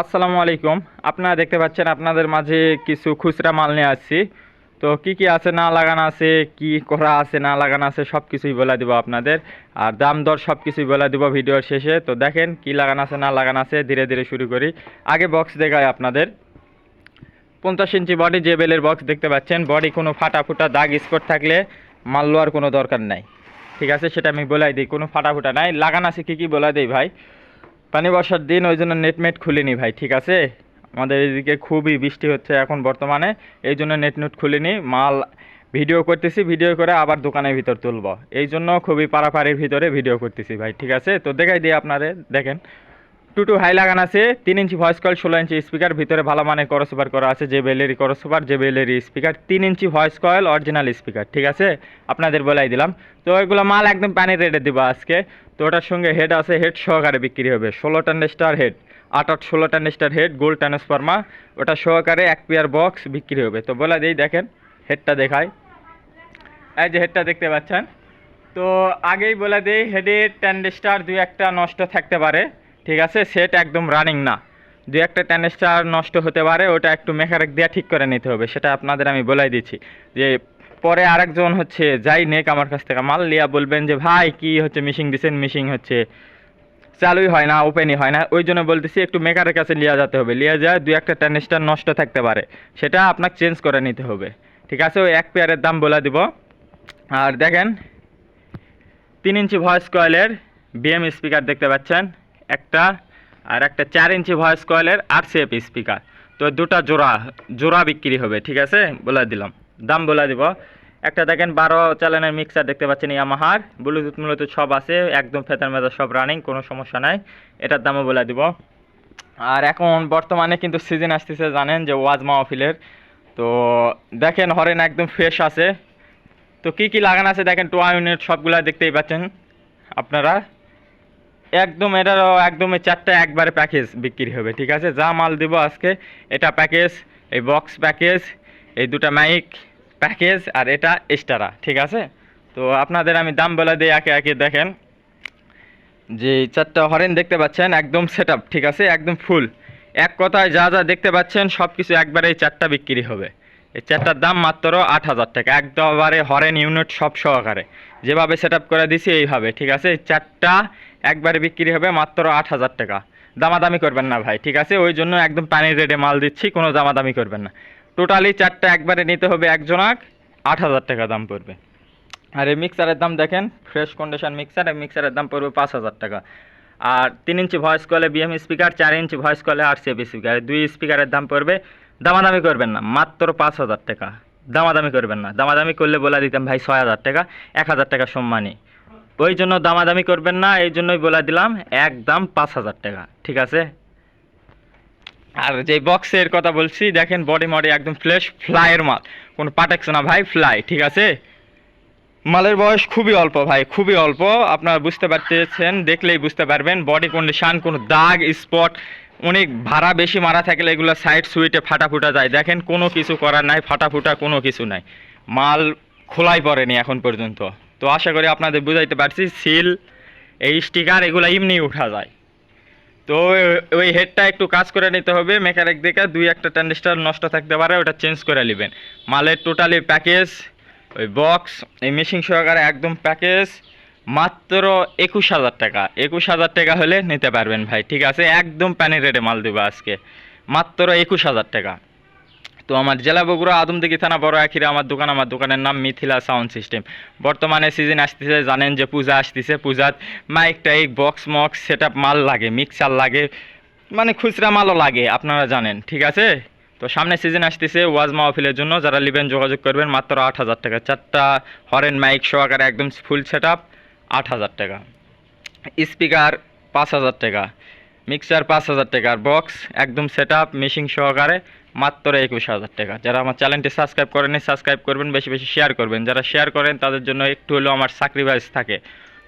আসসালামু আলাইকুম। আপনারা দেখতে পাচ্ছেন আপনাদের মাঝে কিছু খুচরা মাল নিয়ে আসছি। তো কি কি আছে, না লাগানো আছে, কি করা আছে, না লাগানো আছে সব কিছুই বলে দিব আপনাদের। আর দাম দর সব কিছুই বলে দিব ভিডিওর শেষে। তো দেখেন কি লাগানো আছে, না লাগানো আছে, ধীরে ধীরে শুরু করি। আগে বক্স দেখায় আপনাদের। পঞ্চাশ ইঞ্চি বডি যে বেলের বক্স দেখতে পাচ্ছেন বডি কোনো ফাটা ফুটা দাগ স্পট থাকলে মাল লোয়ার কোনো দরকার নাই। ঠিক আছে, সেটা আমি বলাই দিই, কোনো ফাটা ফুটা নাই। লাগানো আছে, কী কী বলে দিই ভাই? পানি বর্ষার দিন, ওই জন্য নেটমেট খুলিনি ভাই, ঠিক আছে? আমাদের এদিকে খুবই বৃষ্টি হচ্ছে এখন বর্তমানে, এই জন্য নেট নুট খুলিনি। মাল ভিডিও করতেছি ভিডিও করে আবার দোকানের ভিতর তুলব। এই জন্য খুবই পাড়াপাড়ির ভিতরে ভিডিও করতেছি ভাই, ঠিক আছে? তো দেখাই দিই আপনাদের, দেখেন। টু টু হাই লাগান আছে, তিন ইঞ্চি ভয়েস কল ষোলো ইঞ্চি স্পিকার ভিতরে ভালো মানের করসোভার করা আছে, যে বেলেরই করসোভার যে বেলেরই স্পিকার তিন inch voice coil original speaker ঠিক আছে? আপনাদের বলাই দিলাম। তো এগুলো মাল একদম পানির রেটে দিব আজকে। তো ওটার সঙ্গে হেড আছে হেড সহকারে বিক্রি হবে। ষোলো টান্ডেস্টার হেড আট আট ষোলো টান্ডেস্টার হেড গোল্ড ট্রান্সফার্মা ওটা সহকারে এক পেয়ার বক্স বিক্রি হবে। তো বলে দিই, দেখেন হেডটা দেখায় এই যে হেডটা দেখতে পাচ্ছেন। তো আগেই বলে দিই হেডের ট্যান্ডেস্টার দু একটা নষ্ট থাকতে পারে। ঠিক আছে সেট একদম রানিং না। দু একটা ট্যান্ডেস্টার নষ্ট হতে পারে, ওটা একটু মেকানিক দিয়ে ঠিক করে নিতে হবে, সেটা আপনাদের আমি বলাই দিচ্ছি। যে পরে আরেকজন হচ্ছে যাই নেক আমার কাছ থেকে মাল লিয়া বলবেন যে, ভাই, কি হচ্ছে মিশিং দিছেন মিশিং হচ্ছে। চালুই হয় না ওপেনই হয় না। ওই জন্য বলতেছি, একটু মেকারের কাছে লিয়া যেতে হবে। লিয়া যায় দুই একটা ট্যানিস্টার নষ্ট থাকতে পারে, সেটা আপনাকে চেঞ্জ করে নিতে হবে। ঠিক আছে, ওই এক পেয়ারের দাম বলে দিব। আর দেখেন, তিন ইঞ্চি ভয়েস কয়েলের বিএম স্পিকার দেখতে পাচ্ছেন। একটা আর একটা চার ইঞ্চি ভয়েস কয়েলের আর সিএফ স্পিকার। তো দুটা জোড়া জোড়া বিক্রি হবে, ঠিক আছে? বলে দিলাম। দাম বলে দিব। একটা দেখেন, বারো চ্যানেলের মিক্সার দেখতে পাচ্ছেন, ইয়ামাহার। ব্লুটুথ ব্লুটুথ সব আছে, একদম ফেতার মেতার সব রানিং কোনো সমস্যা নাই। এটার দামও বলে দিব। আর এখন বর্তমানে কিন্তু সিজন আসতেছে, জানেন যে ওয়াজ মাহফিলের। তো দেখেন, হরেন একদম ফ্রেশ আছে। তো কি কি লাগানো আছে, দেখেন টোয়া ইউনিট সবগুলা দেখতেই পাচ্ছেন আপনারা। একদম এটারও একদম এই চারটা একবারে প্যাকেজ বিক্রি হবে, ঠিক আছে? যা মাল দিব আজকে, এটা প্যাকেজ এই বক্স প্যাকেজ এই দুটা মাইক প্যাকেজ আর এটা এক্সট্রা ঠিক আছে? তো আপনাদের আমি দাম বলে দিই একে একে, দেখেন। যে চারটা হরেন দেখতে পাচ্ছেন, একদম সেট ঠিক আছে? একদম ফুল এক কথায় যা যা দেখতে পাচ্ছেন সব কিছু একবারে এই চারটা বিক্রি হবে। এই চারটার দাম মাত্র আট হাজার টাকা। একবারে হরেন ইউনিট সব সহকারে। যেভাবে সেট করে দিছি এইভাবে, ঠিক আছে? এই চারটা একবারে বিক্রি হবে মাত্র আট হাজার টাকা। দামাদামি করবেন না ভাই, ঠিক আছে? ওই জন্য একদম পানির রেটে মাল দিচ্ছি, কোনো দামাদামি করবেন না। টোটালি চারটা একবারে নিতে হবে একজনাক আট হাজার টাকা দাম পড়বে। আর এই মিক্সারের দাম দেখেন ফ্রেশ কন্ডিশন মিক্সার এই মিক্সারের দাম পড়বে পাঁচ হাজার টাকা। আর তিন ইঞ্চি ভয়েস কলে বিএম স্পিকার চার ইঞ্চি ভয়েস কলে আর সিএফ স্পিকার দুই স্পিকারের দাম পড়বে দামাদামি করবেন না, মাত্র পাঁচ হাজার টাকা। দামাদামি করবেন না। দামাদামি করলে বলে দিতাম, ভাই, ছয় হাজার টাকা, এক হাজার টাকা সম্মানী। ওই জন্য দামাদামি করবেন না, এই জন্যই বলে দিলাম, একদম পাঁচ হাজার টাকা। ঠিক আছে? আর যে বক্সের কথা বলছি, দেখেন বডি মডি একদম ফ্লেশ ফ্লাইয়ের মাল। কোনো পাঠাচ্ছে না, ভাই ফ্লাই ঠিক আছে? মালের বয়স খুবই অল্প, ভাই, খুবই অল্প। আপনারা বুঝতে পারতেছেন, দেখলেই বুঝতে পারবেন বডি কন্ডিশন কোনো দাগ স্পট অনেক ভাড়া বেশি, মারা থাকলে এগুলো সাইড সুইটে ফাটা ফুটা যায়। দেখেন কোনো কিছু করার নাই ফাটা ফুটা কোনো কিছু নাই। মাল খোলাই পড়েনি এখন পর্যন্ত। তো আশা করি আপনাদের বুঝাইতে পারছি সিল এই স্টিকার এগুলো এমনি উঠা যায়। তো ওই হেডটা একটু কাজ করে নিতে হবে মেকানিক দেখে দুই একটা ট্যান্ডিস্টার নষ্ট থাকতে পারে, ওটা চেঞ্জ করে নেবেন। মালের টোটালি প্যাকেজ ওই বক্স এই মেশিন সহকারে একদম প্যাকেজ মাত্র একুশ হাজার টাকা। একুশ হাজার টাকা হলে নিতে পারবেন ভাই, ঠিক আছে? একদম প্যানের রেটে মাল দেবো আজকে। মাত্র একুশ হাজার টাকা। তো আমার জেলা বগুড়া আদমদিঘি থানা বড় আখিরা আমার দোকান, আমার দোকানের নাম মিথিলা সাউন্ড সিস্টেম। বর্তমানে সিজন আসতেছে, জানেন যে পূজা আসতেছে। পূজাত মাইক টাইক বক্স মক্স সেট মাল লাগে মিক্সার লাগে মানে খুচরা মালও লাগে, আপনারা জানেন, ঠিক আছে? তো সামনে সিজন আসতেছে ওয়াজ মাহফিলের জন্য, যারা নেবেন যোগাযোগ করবেন মাত্র আট হাজার টাকা। চারটা হরেন মাইক সহকারে একদম ফুল সেট আট হাজার টাকা। স্পিকার পাঁচ হাজার টাকা, মিক্সার পাঁচ হাজার টাকার বক্স একদম সেট আপ মেশিন সহকারে মাত্র একুশ হাজার টাকা। যারা আমার চ্যানেলটি সাবস্ক্রাইব করেনি সাবস্ক্রাইব করবেন, বেশি বেশি শেয়ার করবেন। যারা শেয়ার করেন, তাদের জন্য একটু হলেও আমার সাক্রিফাইস থাকে।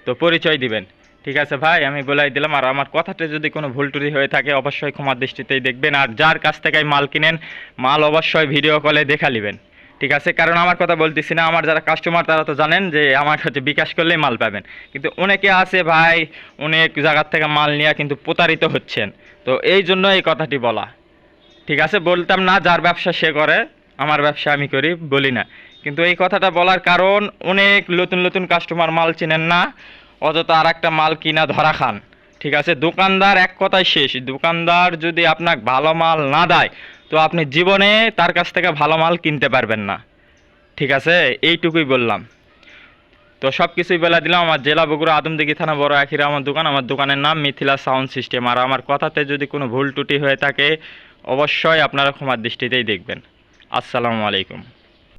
তো পরিচয় দিবেন। ঠিক আছে ভাই, আমি বলাই দিলাম। আর আমার কথাটা যদি কোনো ভুল টুরি হয়ে থাকে, অবশ্যই ক্ষমার দৃষ্টিতেই দেখবেন। আর যার কাছ থেকে মাল কিনেন, মাল অবশ্যই ভিডিও কলে দেখা নেবেন ঠিক আছে, কারণ আমার কথা বলতেছি না, আমার যারা কাস্টমার তারা তো জানেন যে আমার হচ্ছে বিকাশ করলেই মাল পাবেন। কিন্তু অনেকে আছে ভাই, অনেক জায়গার থেকে মাল নিয়ে কিন্তু প্রতারিত হচ্ছেন। তো এই জন্য এই কথাটি বলা। ঠিক আছে, বলতাম না যার ব্যবসা সে করে, আমার ব্যবসা আমি করি, বলি না। কিন্তু এই কথাটা বলার কারণ অনেক নতুন নতুন কাস্টমার মাল চিনেন না, অযথা আর একটা মাল কিনা ধরা খান। ঠিক আছে, দোকানদার এক কথায় শেষ। দোকানদার যদি আপনাকে ভালো মাল না দেয় তো আপনি জীবনে তার কাছ থেকে ভালো মাল কিনতে পারবেন না। ঠিক আছে? এইটুকুই বললাম। তো সব কিছুই বলে দিলাম, আমার জেলা বগুড়া আদমদিঘি থানা বড় আখিরা আমার দোকান। আমার দোকানের নাম মিথিলা সাউন্ড সিস্টেম। আর আমার কথাতে যদি কোনো ভুল টুটি হয়ে থাকে, অবশ্যই আপনারা ক্ষমার দৃষ্টিতেই দেখবেন। আসসালামু আলাইকুম।